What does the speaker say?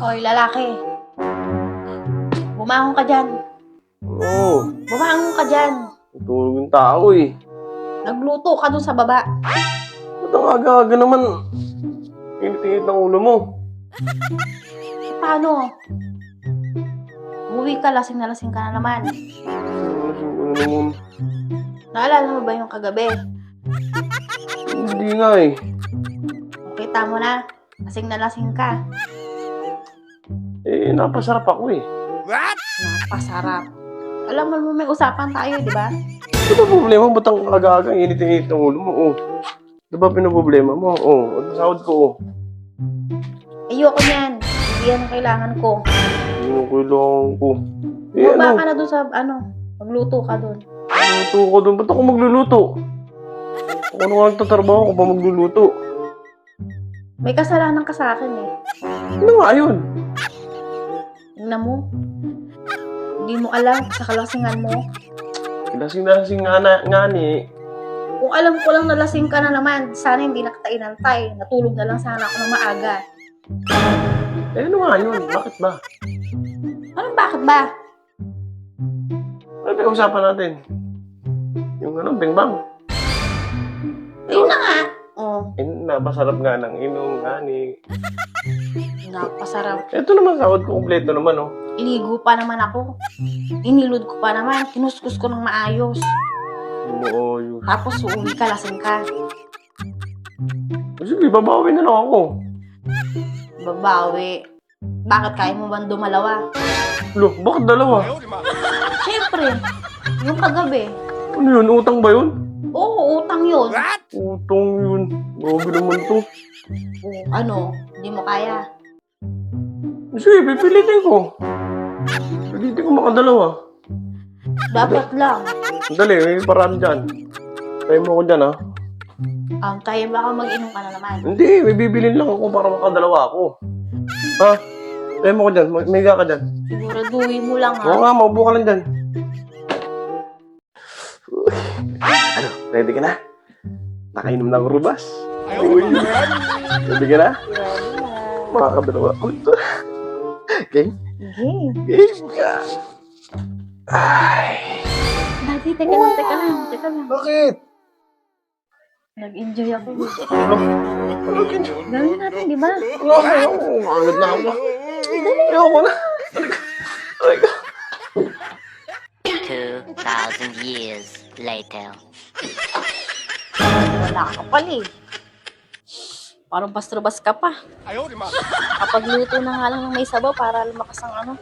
Hoy, lalaki. Bumangon ka dyan. Oo. Bumangon ka dyan. Tutulog yung tao eh. Nagluto ka dun sa baba. Ba't ang aga-aga naman? Init-init ulo mo. Eh, paano? Umuwi ka, lasing na lasing ka na naman. Ano naman? Naalala mo ba yung kagabi? Hindi nga eh. Kita mo na, lasing na lasing ka. Eh, napasarap ako eh. Napasarap. Alam mo, may usapan tayo, di ba? Ano ba problema? Ba't ang aga-aga init-init ng ulo mo? Oh. Ano ba pinoproblema mo? Oh, ano sahod ko? Oh. Ayoko niyan. Hindi yan ang kailangan ko. Ano kailangan ko? Eh, Bumaba ano? ka na doon sa, ano, magluto ka doon. Luto ko doon. Ba't ako magluluto? Ako na nga nagtatrabaho ko pa magluluto. May kasalanan ka sa akin eh. Ano nga yun? Tingnan mo. Hindi mo alam sa kalasingan mo. Lasing-lasing nga, na, nga ni. Kung alam ko lang nalasing ka na naman, sana hindi na kita inantay. Natulog na lang sana ako ng maaga. Eh, ano nga yun? Bakit ba? Anong bakit ba? Ano ba usapan natin? Yung ano, bingbang. Ayun na nga. Oh, Eh, napasarap nga ng inom nga ni. napasarap. Ito naman, sahod ko kompleto naman, oh. Iligo pa naman ako. Inilod ko pa naman. Kinuskus ko ng maayos. Oo, yun. Tapos uuwi ka, lasing ka. Sige, babawi na lang ako. Babawi. Bakit kaya mo bang dumalawa? Lo, bakit dalawa? Siyempre, yung kagabi. Ano yun? Utang ba yun? Oo, utang yun. Utang yun. Grabe naman to. Oo, ano, hindi mo kaya. Sige, pipilitin ko. Pipilitin ko makadalawa. Dapat lang. Dali, may paraan dyan. Tayo mo ako dyan, ha? Ang kaya baka mag-inom ka na naman. Hindi, may bibilin lang ako para makadalawa ako. Ha? Tayo mo ako dyan. May may higa ka dyan. Siguraduhin mo lang Oo ha. nga, maupo ka lang dyan. Ano, ready ka na? Nakainom na ako rubas. Uy, ready ka na? Makakadalawa ako ito. Okay? Game. Game ka. Ay. Dati, teka lang, teka lang, teka lang. Bakit? Nag-enjoy ako. Ano? Ano Gawin natin, di ba? Wala ko lang. Umangit na ako. Ayoko na. Ay, ka. 2,000 years later. Wala ka pala eh. Parang bastrobas ka pa. Kapag luto na nga lang ng may sabaw para lumakas ang ano.